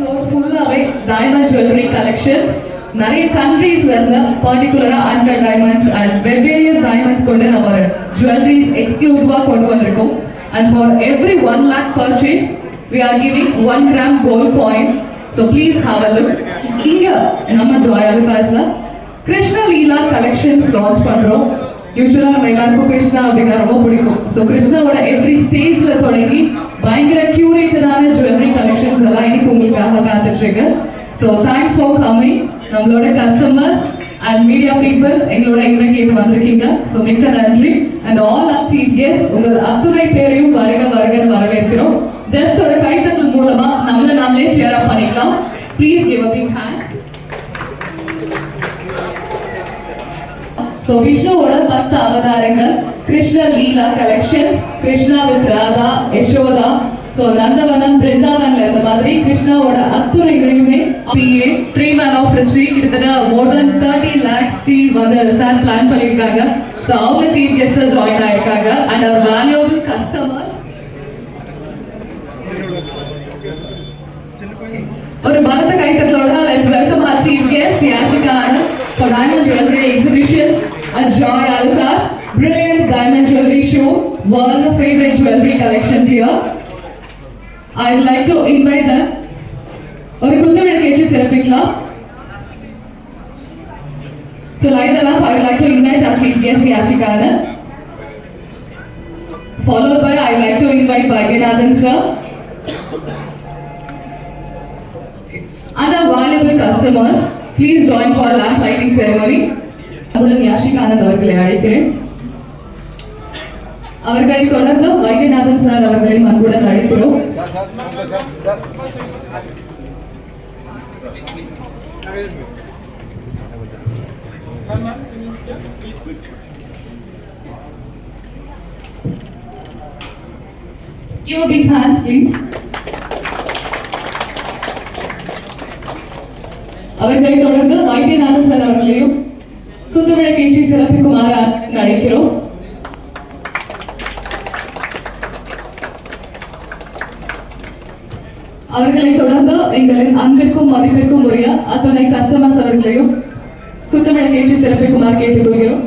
Floor ஃபுல்லாவே diamond jewellery collections நிறைய கண்ட்ரீஸ்ல இருந்து பர்டிகுலரா அண்டர் டைமண்ட்ஸ் அண்ட் வெவ்வேறு டைமண்ட்ஸ் கொண்டு நம்ம ஜுவல்லரிஸ் எக்ஸ்க்ளூசிவா கொண்டு வந்திருக்கோம். And for every one lakh purchase we are giving one gram gold coin so please have a look இங்க நம்ம ஜாயாலு பேஸ்ல கிருஷ்ண லீலா கலெக்ஷன்ஸ் லான்ச் பண்றோம். யூஸ்வலாக நம்ம எல்லாருக்கும் கிருஷ்ணா அப்படின்னா ரொம்ப பிடிக்கும். ஸோ கிருஷ்ணாவோட எவ்ரி ஸ்டேஜில் தொடங்கி பயங்கர கியூரேட்டடான ஜுவல்லரி கலெக்ஷன்ஸ் எல்லாம் இன்னைக்கு உங்களுக்காக காத்துட்டு இருக்கு ஸோ தேங்க்ஸ் ஃபார் கமிங் நம்மளோட கஸ்டமர்ஸ் அண்ட் மீடியா பீப்புள் எங்களோட இன்வைட் கேட்டு வந்திருக்கீங்க. ஸோ மிக்க நன்றி. அண்ட் ஆல் அச்சீவ் எஸ் உங்கள் அத்துணை பேரையும் வருக வருகன்னு வரவேற்கிறோம். ஜஸ்ட் ஒரு கைத்தட்டல் மூலமா நம்மள நாமளே சேர் அப் பண்ணிக்கலாம். Please give a big hand so விஷ்ணுவோட பத்து அவதாரங்கள். Krishna Leela collection Krishna with Radha Yashoda so நந்தவனம் பிருந்தாவன்ல இருந்த மாதிரி கிருஷ்ணாவோட அத்துறைகளையுமே பிஏ த்ரீ மேன் ஆஃப் த்ரீ கிட்டத்தட்ட மோர் தென் தேர்ட்டி லேக்ஸ் டீ வந்து சார் பிளான் பண்ணியிருக்காங்க. ஸோ அவங்க சீஃப் கெஸ்ட் ஜாயின் ஆயிருக்காங்க. அண்ட் அவர் வேல்யூபிள் கஸ்டமர் ஒரு பரத கைத்தட்டலோட let's welcome our chief guest Jewelry Show World of favorite jewelry collections here I'd like to invite them ஒரு குத்துவிளக்கு ஏற்றி சிறப்பிக்கலாம் To light the lamp, I would like to invite our chief guest Yashika Anand Followed by, I would like to invite Bhagyanathan sir Other valuable customers, please join for lamp lighting ceremony. அன்புடன் யாஷிகா ஆனந்த் அவர்களை அழைக்கிறேன் அவர்களை தொடர்ந்து Vaidyanathan sir அவர்களையும் அன்புடன் அழைக்கிறோம் Give a big hands, please. அவர்களை தொடர்ந்து வைத்தியநாதன் சார் அவர்களையும் குத்துவிளக்கேற்றி சிறப்பிக்குமாறு அழைக்கிறோம் அவர்களை தொடர்ந்து எங்களின் அன்பிற்கும் மதிப்பிற்கும் உரிய அத்தனை கஸ்டமர்ஸ் அவர்களையும் குத்துவிளக்கேற்றி சிறப்பிக்குமாறு கேட்டுக்கொள்கிறோம்.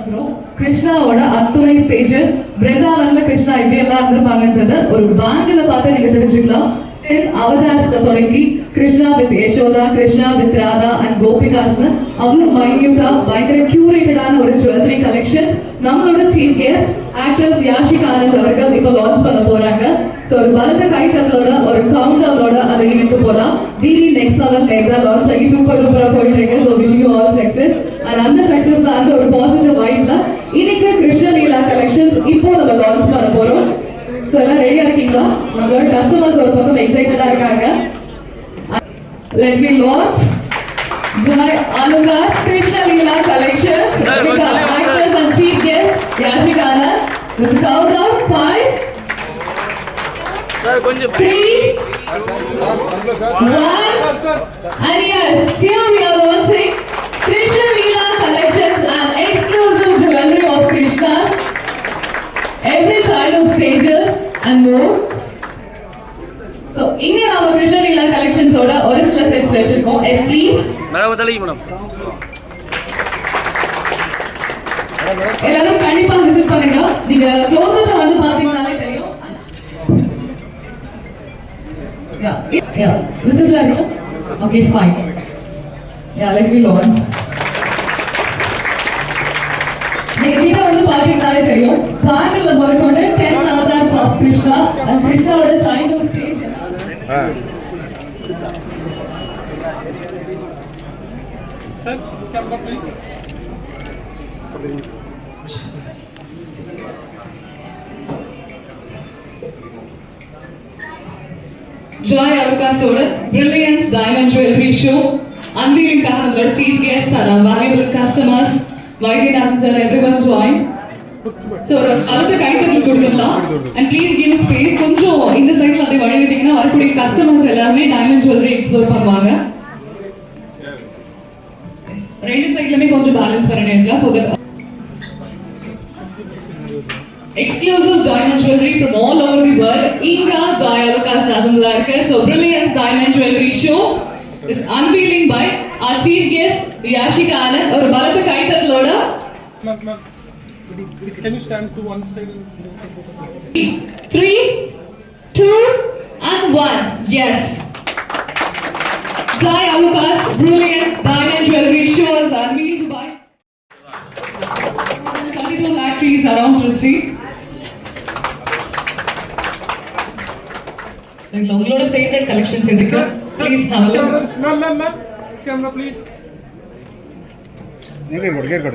அப்புறம் கிருஷ்ணாவோட அத்துணை ஸ்டேஜஸ் பிருந்தாவன்ல கிருஷ்ணா இப்படி எல்லாம் இருந்திருப்பாங்கன்றத ஒரு பேங்க்ல பார்த்து நீங்க தெரிஞ்சுக்கலாம். தென் அவதாரத்தை தொடங்கி Krishna with Yashoda Krishna with Radha and கோபிகாஸ்னு அவ்வளவு மைன்யூட்டா பயங்கர கியூரேட்டடான ஒரு ஜுவல்லரி கலெக்ஷன் நம்மளோட chief guest actress Yashika Anand அவர்கள் இப்போ லான்ச் பண்ண போறாங்க. ஸோ ஒரு பலத்த கைத்தட்டலோட ஒரு கவுண்ட் டவுனோட அதை இணைத்து போலாம். டிடி நெக்ஸ்ட் லெவல் எக்ஸாம் லான்ச் ஆகி சூப்பர் டூப்பரா போயிட்டு இருக்கு. So wish you all success and அந்த சக்சஸ்ல அந்த ஒரு positive our customers are for excited Let me launch Joy Aluka's Krishna Leela collection with our actors and chief guest yashi Anand with sound of five, three, one, madam தலைக்கு madam எல்லாரும் கண்டிப்பா visit பண்ணுங்க நீங்க க்ளோசர்ல வந்து பாத்தீங்கன்னாலே தெரியும் யா yeah விசிட்ல இருக்கும் okay fine yeah let me launch நீங்க கீழ வந்து பாத்தீங்கன்னாலே தெரியும் பாண்டில முதற்கொண்டு ten avatars of Krishna and கிருஷ்ணாவோட childhood stage sir इसका number please Joy Aluka Sorat, Brilliance Diamond Jewelry Show, unveiling Kahangar, chief guests and our valuable customers, Vaidya Nathan sir, everyone join. So, Aluka Kaithatul Kudukkala, and please give space, கொஞ்சம் இந்த சைடில் அப்படியே வழங்கிட்டீங்கன்னா வரக்கூடிய customers எல்லாருமே diamond jewellery explore பண்ணுவாங்க వీటిని కొంచెం balance పరండి ఎట్లా so that exclusive diamond jewelry from all over the world. Inga Jayalukas Nasandalarkar. So Brilliance Diamond Jewelry Show is unveiling by our chief guest Yashika Anand or Bharat Kaitha Loda. Can you stand to one side? Three, two, and one. Yes. Sky Alukas Brilliance Diamond Jewelry shows are meeting to buy. And 32 factories around Rusi. see. Favourite collections எதுக்கு favorite collections. A look ma'am please. Ma'am camera please நீங்க கொடு care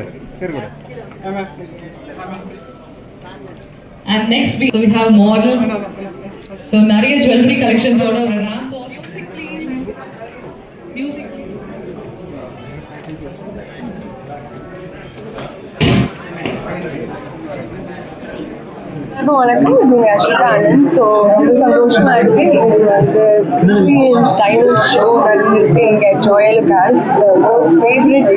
and next week so we have models so நிறைய jewelry collections order. Thank you. எல்லாருக்கும் வணக்கம் இது Ashwitha Anand so ரொம்ப சந்தோஷமா இருக்கு இது வந்து டைமண்ட் ஷோ நடந்திருக்கு இங்கே Joyalukkas the most favourite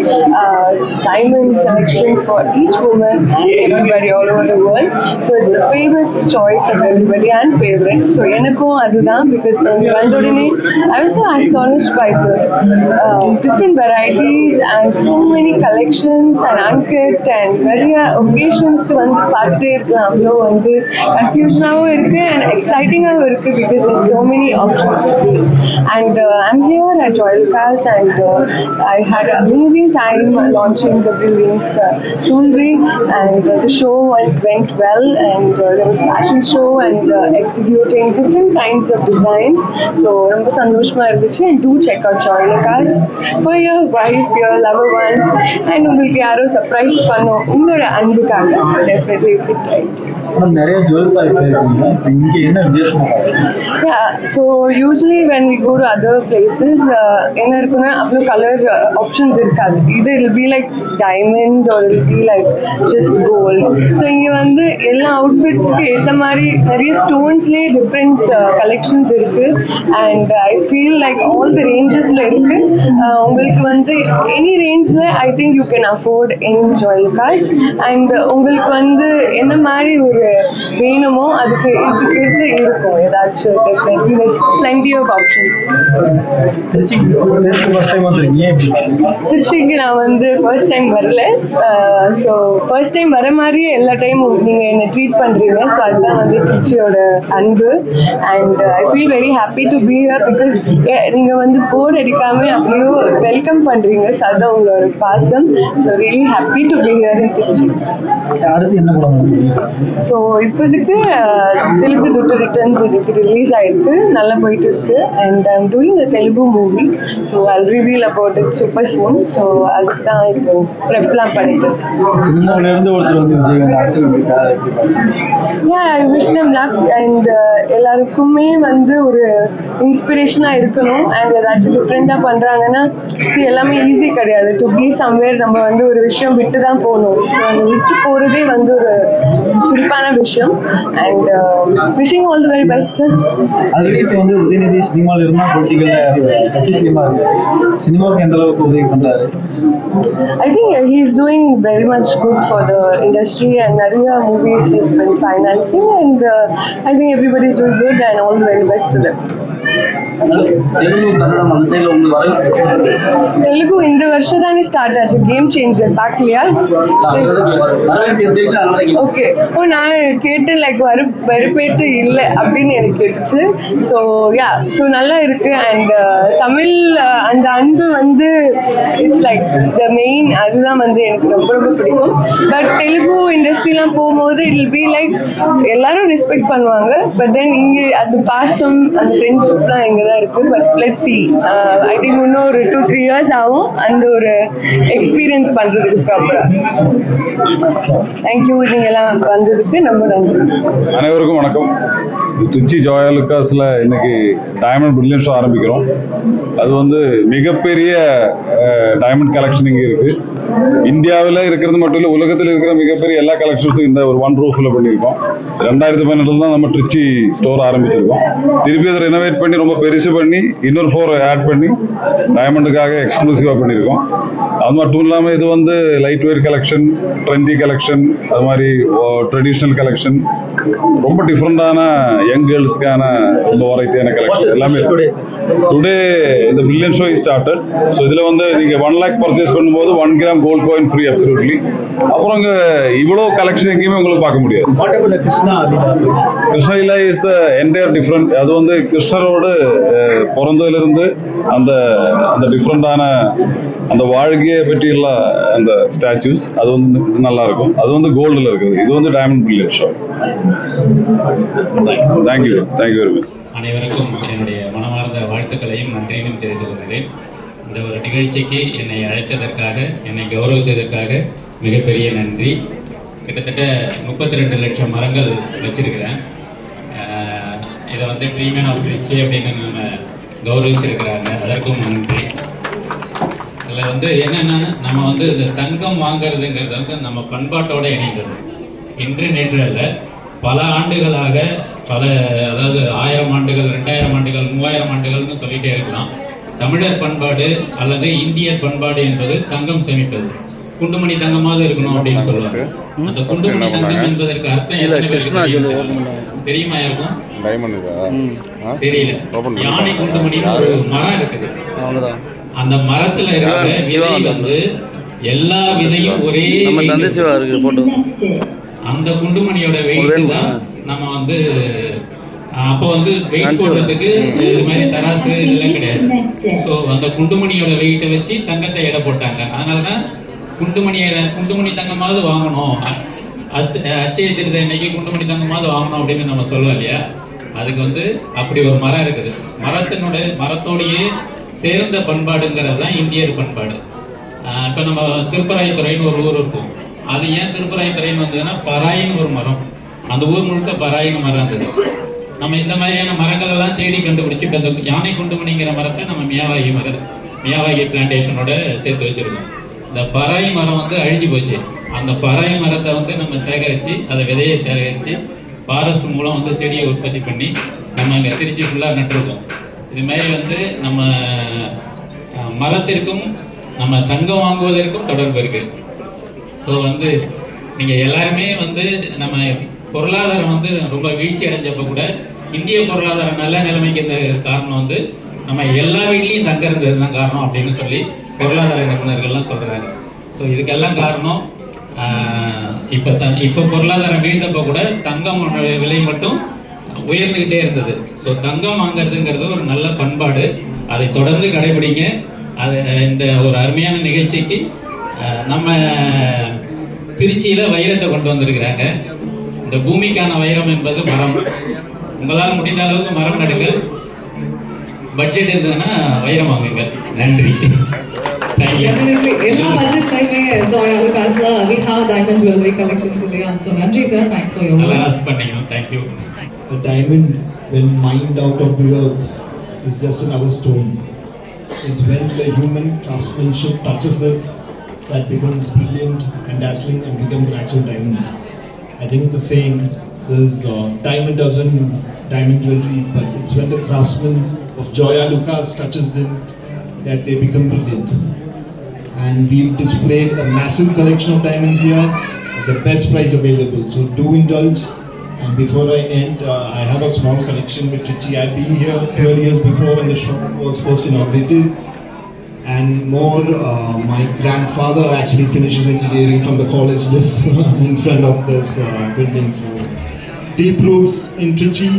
diamond selection for each woman and everybody all over the world so it's the famous choice of everybody and favourite so எனக்கும் அதுதான் பிகாஸ் வந்த உடனே I was so astonish by the different varieties and so many collections and uncut and நிறைய ஒகேஷன்ஸ்க்கு வந்து பார்த்துட்டே இருக்கலாம் அவ்வளோ வந்து கன்ஃபியூஷனாகவும் இருக்கு அண்ட் எக்ஸைட்டிங்காகவும் இருக்கு because there's so many options to be and uh, I'm here at Joyal Cars and uh, I had an amazing time launching the Brilliance uh, jewelry and uh, the show went, went well and uh, there was fashion show and uh, executing different kinds of designs so ரொம்ப சந்தோஷமா இருந்துச்சு and do check out Joyal Cars for your wife your lover ones and உங்களுக்கு யாரோ surprise பண்ணும் உங்களோட அன்புக்காக so definitely it right madam நிறைய jewels ஆகி இங்கே என்ன வித்தியாசமா Yeah, so usually when we go to uh, என்ன இருக்குன்னா அவ்வளோ கலர் ஆப்ஷன்ஸ் இருக்காது. இது இல் பி லைக் டைமண்ட் ஒரு இல் be like just gold so இங்கே வந்து எல்லா அவுட்ஃபிட்ஸ்க்கு ஏற்ற மாதிரி நிறைய ஸ்டோன்ஸ்லேயே டிஃப்ரெண்ட் கலெக்ஷன்ஸ் இருக்கு. And I feel like all the ரேஞ்சஸில் இருக்கு. Uh, உங்களுக்கு வந்து எனி ரேஞ்சில் I think you can afford any jewel cause and உங்களுக்கு வந்து என்ன மாதிரி ஒரு வேணுமோ அதுக்கு இதுக்கு இது இருக்கும். ஏதாச்சும் டைம் வந்திருக்கீங்க? எப்படி திருச்சிக்கு நான் வந்து ஃபர்ஸ்ட் டைம் வரல. ஸோ ஃபர்ஸ்ட் டைம் வர மாதிரியே எல்லா டைமும் நீங்கள் என்னை ட்ரீட் பண்ணுறீங்க ஸோ அதுதான் வந்து திருச்சியோட அன்பு. And I feel very happy to be here because நீங்கள் வந்து போர் அடிக்காமல் அப்படியே வெல்கம் பண்ணுறீங்க ஸோ அதுதான் உங்களோட பாசம். So really happy to be here in Trichy. அடுத்து என்ன ஸோ இப்போதைக்கு தெலுங்கு துட்டு ரிட்டர்ன்ஸ் இதுக்கு ரிலீஸ் ஆயிருக்கு. நல்லா போயிட்டு இருக்கு and I'm doing a Telugu movie so I'll reveal about it super soon so அதுக்கு தான் இப்போ ப்ரெப்லாம் பண்ணிட்டு I wish them luck. And uh, எல்லாருக்குமே வந்து ஒரு இன்ஸ்பிரேஷனாக இருக்கணும். அண்ட் ஏதாச்சும் டிஃப்ரெண்ட்டாக பண்ணுறாங்கன்னா see எல்லாமே ஈஸி கிடையாது. டு பி சம்வேர் நம்ம வந்து ஒரு விஷயம் விட்டு தான் போகணும். ஸோ அந்த விட்டு போகிறதே வந்து ஒரு சிறப்பான விஷயம். And wishing all the very best அதுக்கு இப்போ வந்து உதயநிதி சினிமாவில் இருந்தால் பொலிட்டிக்கலில் கட்சி சிஎமாக இருக்கு சினிமாவுக்கு எந்த அளவுக்கு உதவி பண்றாரு I think uh, he is doing very much good for the industry and நிறைய movies he's been financing and uh, I think everybody is doing good and all the very best to them. Telugu Kannada அந்த சைடில் உங்களுக்கு வர தெலுங்கு இந்த வருஷம் தானே start ஆச்சு? Game changer கேட்கிறேன். ஓகே ஓ நான் கேட்டு லைக் வரு வெறுப்பேட்டு இல்லை அப்படின்னு எனக்கு கேட்டுச்சு. ஸோ யா ஸோ நல்லா இருக்கு. அண்ட் தமிழ் uh, அந்த அன்பு வந்து இட்ஸ் லைக் த மெயின் அதுதான் வந்து எனக்கு ரொம்ப ரொம்ப பிடிக்கும். பட் தெலுங்கு இண்டஸ்ட்ரிலாம் போகும்போது இட் பி லைக் எல்லாரும் ரெஸ்பெக்ட் பண்ணுவாங்க பட் தென் இங்கே அந்த பாசம் அந்த ஃப்ரெண்ட்ஷிப்லாம் இங்கே தான் இருக்கு. But let see I think இன்னும் ஒரு டூ த்ரீ இயர்ஸ் ஆகும். அந்த ஒரு எக்ஸ்பீரியன்ஸ் பண்ணுறதுக்கு ப்ராப்பராக தேங்க்யூ எல்லாம் வந்ததுக்கு ரொம்ப நன்றி. அனைவருக்கும் வணக்கம். ட்ரிச்சி ஜோயா லுக்காஸில் இன்னைக்கு டைமண்ட் பிரில்லியன் ஷோ ஆரம்பிக்கிறோம். அது வந்து மிகப்பெரிய டைமண்ட் கலெக்ஷன் இங்கே இருக்குது இந்தியாவில் இருக்கிறது மட்டும் இல்லை உலகத்தில் இருக்கிற மிகப்பெரிய எல்லா கலெக்ஷன்ஸும் இந்த ஒரு ஒன் ரூஃபில் பண்ணியிருக்கோம். ரெண்டாயிரத்தி பதினெட்டில் தான் நம்ம ட்ரிச்சி ஸ்டோர் ஆரம்பிச்சிருக்கோம். திருப்பி அதை ரெனோவேட் பண்ணி ரொம்ப பெருசு பண்ணி இன்னொரு ஃபோர் ஆட் பண்ணி டைமண்டுக்காக எக்ஸ்க்ளூசிவாக பண்ணியிருக்கோம். அது மட்டும் இல்லாமல் இது வந்து light weight collection trendy collection அது மாதிரி ட்ரெடிஷ்னல் கலெக்ஷன் ரொம்ப டிஃப்ரெண்டான யங் கேர்ள்ஸ்க்கான ரொம்ப வெரைட்டியான கலெக்ஷன் எல்லாமே டுடே இந்த பில்லியன் ஷோ ஸ்டார்டட் ஸோ இதில் வந்து நீங்கள் ஒன் லேக் பர்ச்சேஸ் பண்ணும்போது one gram gold coin free absolutely அப்புறம் இங்கே இவ்வளோ கலெக்ஷன் எங்கேயுமே உங்களுக்கு பார்க்க முடியாது. Krishnaleela is the entire different அது வந்து கிருஷ்ணரோடு பிறந்ததிலிருந்து அந்த அந்த டிஃப்ரெண்டான அந்த வாழ்க்கையை பற்றியுள்ள அந்த ஸ்டாச்சூஸ் அது வந்து நல்லா இருக்கும் அது வந்து கோல்டில் இருக்குது. இது வந்து diamond billion show thank you thank you very much அனைவருக்கும் என்னுடைய மனமார்ந்த வாழ்த்துக்களையும் நன்றியிலும் தெரிந்து கொள்கிறேன். இந்த ஒரு நிகழ்ச்சிக்கு என்னை அழைத்ததற்காக என்னை கௌரவித்ததற்காக மிகப்பெரிய நன்றி. கிட்டத்தட்ட முப்பத்தி ரெண்டு லட்சம் மரங்கள் வச்சிருக்கிறேன். இதை வந்து ப்ரீமியம் ஆஃப் ரிச்சு அப்படின்னு நம்ம கௌரவிச்சிருக்கிறாங்க. அதற்கும் நன்றி. இதில் வந்து என்னன்னா நம்ம வந்து இந்த தங்கம் வாங்குறதுங்கிறது வந்து நம்ம பண்பாட்டோட இணைந்தது. இன்று நேற்று அல்ல பல ஆண்டுகளாக பல அதாவது ஆயிரம் ஆண்டுகள் ரெண்டாயிரம் ஆண்டுகள் மூவாயிரம் ஆண்டுகள்னு சொல்லிட்டே இருக்கலாம். தமிழர் பண்பாடு அல்லது இந்தியர் பண்பாடு என்பது தங்கம் சேமிப்பது. குண்டுமணி தங்கமாக இருக்கணும் அப்படின்னு சொல்லுவாங்க அந்த குண்டுமணி தங்கம் என்பதற்கு அர்த்தம் தெரியும்? டைமண்டுக்கா தெரியல. யானை குண்டுமணின்னு ஒரு மரம் இருக்குது. அந்த மரத்துல இருக்கிற விதை வந்து எல்லா விதையும் ஒரே weight. அந்த குண்டுமணியோட வெயிட் தான் நம்ம வந்து அப்போ வந்து வெயிட் போடுறதுக்கு இது மாதிரி தராசு இதெல்லாம் கிடையாது. ஸோ அந்த குண்டுமணியோட வெயிட்டை வச்சு தங்கத்தை எடை போட்டாங்க. அதனால தான் குண்டுமணியை குண்டுமணி தங்கமாவது வாங்கணும். அஷ்ட அச்சய திருத இன்னைக்கு குண்டுமணி தங்கமாவது வாங்கணும் அப்படின்னு நம்ம சொல்லுவோம் இல்லையா? அதுக்கு வந்து அப்படி ஒரு மரம் இருக்குது. மரத்தினுடைய மரத்தோடையே சேர்ந்த பண்பாடுங்கிறது தான் இந்தியர் பண்பாடு. இப்போ நம்ம திருப்பராயத்துறைன்னு ஒரு ஊர் இருக்கும். அது ஏன் திருப்பராயத்துறைன்னு வந்ததுன்னா பராயின்னு ஒரு மரம். அந்த ஊர் முழுக்க பராயின்னு மரம் இருந்தது. நம்ம இந்த மாதிரியான மரங்கள் எல்லாம் தேடி கண்டுபிடிச்சு இப்போ இந்த யானை குண்டுமணிங்கிற மரத்தை நம்ம மியாவாகி மரம் மியாவாகி பிளான்டேஷனோட சேர்த்து வச்சிருக்கோம். இந்த பராய் மரம் வந்து அழிஞ்சு போச்சு. அந்த பராய் மரத்தை வந்து நம்ம சேகரித்து அதை விதையை சேகரித்து ஃபாரஸ்ட் மூலம் வந்து செடியை உற்பத்தி பண்ணி நம்ம அங்கே திருச்சி ஃபுல்லாக நட்டுருக்கோம். இது மாதிரி வந்து நம்ம மரத்திற்கும் நம்ம தங்கம் வாங்குவதற்கும் தொடர்பு இருக்கு. ஸோ வந்து நீங்கள் எல்லாருமே வந்து நம்ம பொருளாதாரம் வந்து ரொம்ப வீழ்ச்சி அடைஞ்சப்ப கூட இந்திய பொருளாதாரம் நல்ல நிலைமைக்கு இந்த காரணம் வந்து நம்ம எல்லா வீட்லேயும் தங்க இருந்தது தான் காரணம் அப்படின்னு சொல்லி பொருளாதார நிபுணர்கள்லாம் சொல்கிறாங்க ஸோ இதுக்கெல்லாம் காரணம் இப்போ த இப்போ பொருளாதாரம் வீழ்ந்தப்போ கூட தங்கம் விலை மட்டும் உயர்ந்துகிட்டே இருந்தது. ஸோ தங்கம் வாங்குறதுங்கிறது ஒரு நல்ல பண்பாடு. அதை தொடர்ந்து கடைபிடிங்க. அது இந்த ஒரு அருமையான நிகழ்ச்சிக்கு நம்ம திருச்சியில வைரத்தை கொண்டு வந்திருக்கிறாங்க. இந்த பூமிக்கான வைரம் என்பது மரம். உங்களால் முடிந்த அளவுக்கு மரம் நடுங்கள். பட்ஜெட் இருந்ததுன்னா வைரம் வாங்குங்க. நன்றி. எல்லா பட்ஜெட்லயுமே ஜாய் அலுகாஸ்ல we have diamond jewelry collections இல்லையா? So நன்றி சார் தேங்க்ஸ் ஃபார் யுவர் நல்லா பண்ணீங்க. Thank you A diamond, when mined out of the earth, is just another stone. It's when the human craftsmanship touches it that becomes brilliant and dazzling and becomes an actual diamond. I think it's the same. There's uh, diamond doesn't diamond jewelry, but it's when the craftsman of Joya Lucas touches them that they become brilliant. And we've displayed a massive collection of diamonds here at the best price available. So do indulge. And before I end, uh, I have a small connection with Trichy. I've been here 12 years before when the shop was first inaugurated. And more, uh, my grandfather actually finishes engineering from the college this in front of this uh, building. So deep roots in Trichy.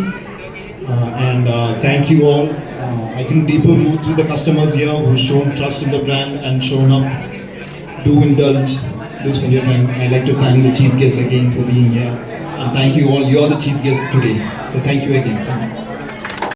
Uh, and uh, thank you all. Uh, I think deeper roots with the customers here who've shown trust in the brand and shown up. Do indulge. Do spend your time. I'd like to thank the chief guest again for being here. And thank you all. You're the chief guest today. So thank you again.